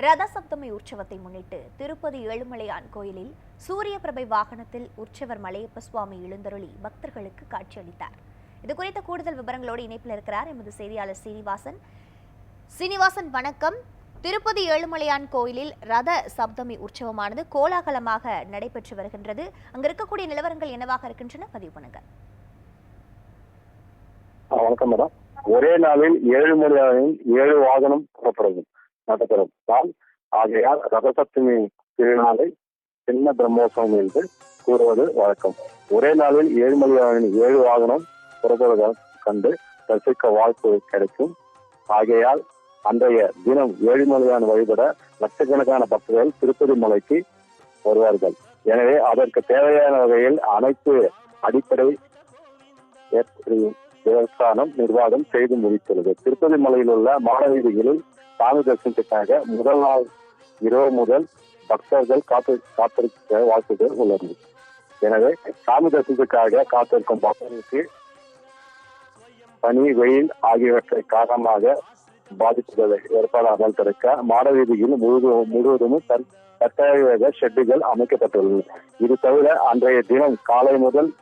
ரத சப்தமி உற்சவத்தை முன்னிட்டு திருப்பதி ஏழுமலையான் கோயிலில் சூரிய பிரபை வாகனத்தில் உற்சவர் மலையப்ப சுவாமி எழுந்தருளி பக்தர்களுக்கு காட்சியளித்தார். இது குறித்த கூடுதல் விவரங்களோடு இணைப்பில் இருக்கிறார் எமது செய்தியாளர் சீனிவாசன். சீனிவாசன் வணக்கம். திருப்பதி ஏழுமலையான் கோயிலில் ரத சப்தமி உற்சவமானது கோலாகலமாக நடைபெற்று வருகின்றது. அங்க இருக்கக்கூடிய நிலவரங்கள் என்னவாக இருக்கின்றன? பதிவு பண்ணுங்க. வணக்கம் மேடம். ஒரே நாளில் ஏழு மணியாவில் ஏழு வாகனம் புறப்படும் நடக்கிறது ஆகையால் ரதசப்தமி திருநாளை சின்ன பிரம்மோற்சவம் என்று கூறுவது வழக்கம். ஒரே நாளில் ஏழு ஏழு வாகனம் புறப்படுவதால் கண்டு ரசிக்க வாய்ப்பு கிடைக்கும். ஆகையால் அன்றைய தினம் ஏழுமலையான் வழிபட லட்சக்கணக்கான பக்தர்கள் திருப்பதி மலைக்கு வருவார்கள். எனவே அதற்கு தேவையான வகையில் அனைத்து அடிப்படை தேவஸ்தானம் நிர்வாகம் செய்து முடித்துள்ளது. திருப்பதி மலையில் உள்ள மாணவீதிகளில் சாமி தரிசனத்துக்காக முதல் நாள் இரவு முதல் பக்தர்கள் காத்து காத்திருக்க வாய்ப்புகள் உள்ளது. எனவே சாமி தரிசனத்துக்காக காத்திருக்கும் பக்தர்களுக்கு பனி வெயில் ஆகியவற்றை காரணமாக பாதிப்புகளை ஏற்படாமல் தடுக்க மாடவீதியில் முழுவதும் முழுவதும் தற்- தற்காலிக ஷெட்டுகள் அமைக்கப்பட்டுள்ளன. இது தவிர அன்றைய தினம் காலை முதல்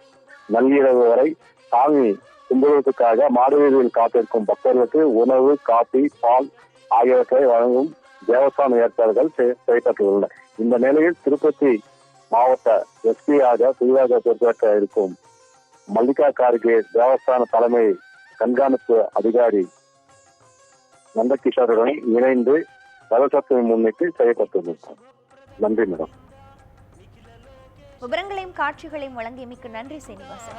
நள்ளிரவு வரை சாமி கும்பிடுவதற்காக மாடவீதியில் காத்திருக்கும் பக்தர்களுக்கு உணவு காபி பால் ஆகியவற்றை வழங்கும் தேவஸ்தான ஏற்பாடுகள் செய்யப்பட்டுள்ளன. இந்த நிலையில் திருப்பதி மாவட்ட எஸ்பியாக புதிதாக பொறுப்பேற்ற இருக்கும் மல்லிகா கார்கே தேவஸ்தான தலைமை கண்காணிப்பு அதிகாரி நந்தகிஷோருடன் இணைந்து ரதசப்தமி முன்னிட்டு செய்யப்பட்டுள்ளது நன்றி மேடம். விவரங்களையும் காட்சிகளையும் வழங்கியமைக்கு நன்றி சீனிவாசன்.